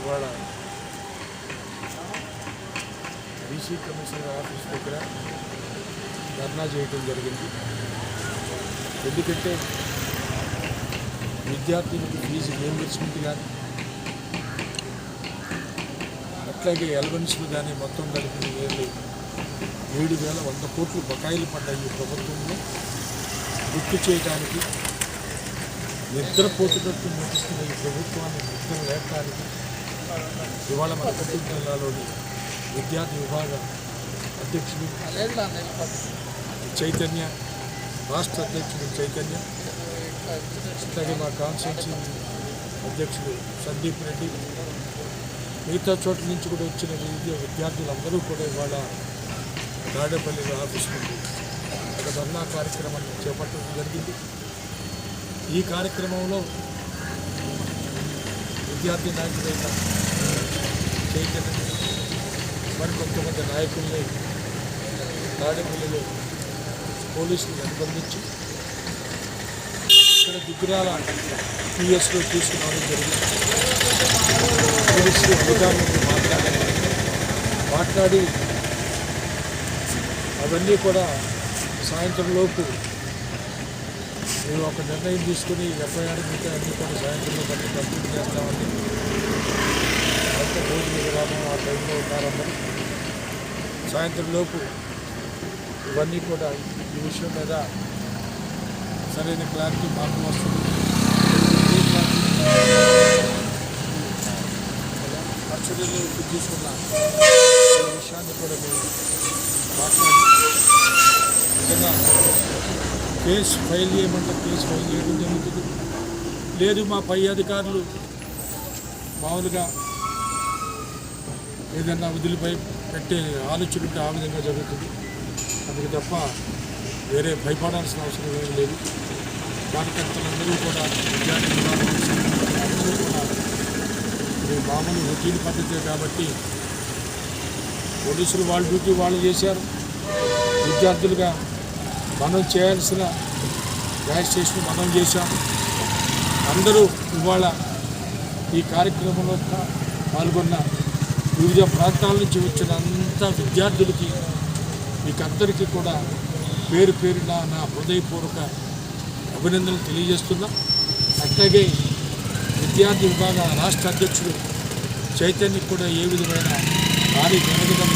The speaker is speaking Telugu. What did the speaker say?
ఇవాళ బీసీ కమిషనర్ ఆఫీస్ దగ్గర ధర్నా చేయటం జరిగింది. ఎందుకంటే విద్యార్థులకు ఫీజు రియంబర్స్మెంట్ కానీ అట్లాగే ఎలవెన్స్లు కానీ మొత్తం కలిపి ఏళ్ళు ఏడు వేల వంద కోట్లు బకాయిలు పడ్డాయి ప్రభుత్వంలో. గుర్తు చేయడానికి నిద్రపోతున్నట్టు నటిస్తున్న ఈ ప్రభుత్వాన్ని నిద్ర వేయటానికి ఇవాళ మన కర్నూలు జిల్లాలోని విద్యార్థి విభాగ అధ్యక్షుడు చైతన్య రాష్ట్ర అధ్యక్షుడు చైతన్య అట్లాగే మా కాన్స్టిట్యూన్సీ అధ్యక్షుడు సందీప్ రెడ్డి. మిగతా చోట్ల నుంచి కూడా వచ్చిన విద్య విద్యార్థులందరూ కూడా ఇవాళ దాడేపల్లి ఆఫీస్ నుండి ఒక ధర్నా కార్యక్రమాన్ని చేపట్టడం జరిగింది. ఈ కార్యక్రమంలో విద్యార్థి నాయకుడైన చైతన్య మరి కొంతమంది నాయకుల్ని తాడేపల్లిలో పోలీసులు నిర్బంధించి ఇక్కడ దిగురాల పిఎస్లో తీసుకురావడం జరిగింది పోలీసులు అధికారులతో మాట్లాడారు మాట్లాడి అవన్నీ కూడా సాయంత్రం లోపు మేము ఒక నిర్ణయం తీసుకుని ఎఫ్ఐఆర్ మిగతా అన్నీ కూడా సాయంత్రంలో కంప్లీట్ చేస్తామని అయితే భోజన విరామం ఆ టైంలో ఉన్నారందరూ. సాయంత్రం లోపు ఇవన్నీ కూడా ఈ విషయం మీద సరైన క్లారిటీ మాకు వస్తుంది. ఏ తీసుకున్న విషయాన్ని కూడా మేము మాట్లాడి కేసు ఫైల్ చేయమంటే కేసు ఫైల్ చేయడం జరుగుతుంది. లేదు మా పై అధికారులు మామూలుగా ఏదైనా వదిలిపై పెట్టే ఆలోచన ఉంటే ఆ విధంగా జరుగుతుంది. అందుకు తప్ప వేరే భయపడాల్సిన అవసరం ఏమీ లేదు. కార్యకర్తలందరూ కూడా విద్యార్థులు అందరూ కూడా ఇది మామూలు రొటీన్ పద్ధతే కాబట్టి పోలీసులు వాళ్ళ డ్యూటీ వాళ్ళు చేశారు. విద్యార్థులుగా మనం చేయాల్సిన రిజిస్ట్రేషన్ మనం చేశాం అందరూ ఇవాళ ఈ కార్యక్రమంలో పాల్గొన్న వివిధ ప్రాంతాల నుంచి వచ్చిన అంత విద్యార్థులకి మీకందరికీ కూడా పేరు పేరున నా హృదయపూర్వక అభినందనలు తెలియజేస్తున్నా. అట్లాగే విద్యార్థి విభాగ రాష్ట్ర అధ్యక్షుడు చైతన్యకి కూడా ఏ విధమైన భారీ జరగడం